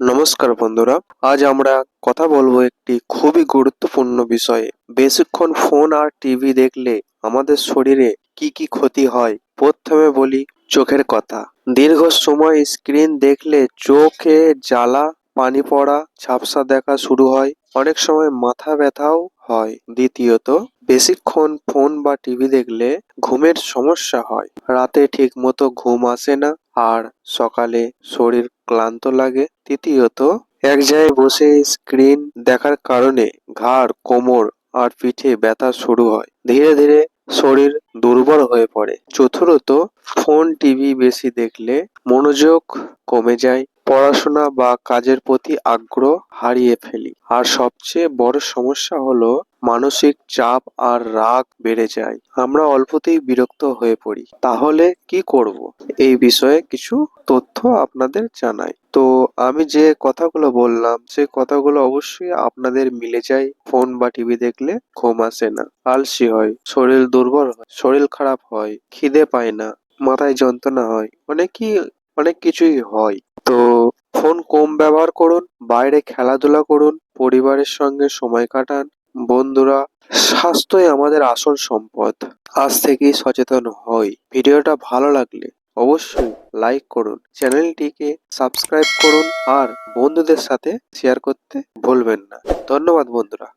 নমস্কার বন্ধুরা, আজ আমরা কথা বলব একটি খুবই গুরুত্বপূর্ণ বিষয়ে। বেশিক্ষণ ফোন আর টিভি দেখলে আমাদের শরীরে কি কি ক্ষতি হয়, প্রথমে বলি চোখের কথা। দীর্ঘ সময় স্ক্রিন দেখলে চোখে জ্বালা, পানি পড়া, ঝাপসা দেখা শুরু হয়, অনেক সময় মাথা ব্যথাও হয়। দ্বিতীয়ত বেশিক্ষণ ফোন বা টিভি দেখলে ঘুমের সমস্যা হয়। রাতে ঠিক মতো ঘুম আসে না আর সকালে শরীর ক্লান্ত লাগে। তৃতীয়ত, এক জায়গায় বসে স্ক্রিন দেখার কারণে ঘাড়, কোমর আর পিঠে ব্যথা শুরু হয়। ধীরে ধীরে শরীর দুর্বল হয়ে পড়ে। চতুর্থত ফোন, টিভি বেশি দেখলে মনোযোগ কমে যায়। পড়াশোনা বা কাজের প্রতি আগ্রহ হারিয়ে ফেলি। আর সবচেয়ে বড় সমস্যা হলো মানসিক চাপ আর রাগ বেড়ে যায়। আমরা অল্পতেই বিরক্ত হয়ে পড়ি। তাহলে কি করব? এই বিষয়ে কিছু তথ্য আপনাদের জানাই। তো আমি যে কথাগুলো বললাম সেই কথাগুলো অবশ্যই আপনাদের মিলে যায়। ফোন বা টিভি দেখলে ঘুম আসে না। আলসি হয়, শরীর দুর্বল হয়, শরীর খারাপ হয়, খিদে পায় না, মাথায় যন্ত্রণা হয়, অনেকই, অনেক কিছুই হয়। তো ফোন কম ব্যবহার করুন, বাইরে খেলাধুলা করুন, পরিবারের সঙ্গে সময় কাটান। বন্ধুরা, স্বাস্থ্যই আমাদের আসল সম্পদ। আজ থেকেই সচেতন হই। ভিডিওটা ভালো লাগলে অবশ্যই লাইক করুন, চ্যানেলটিকে সাবস্ক্রাইব করুন আর বন্ধুদের সাথে শেয়ার করতে ভুলবেন না। ধন্যবাদ বন্ধুরা।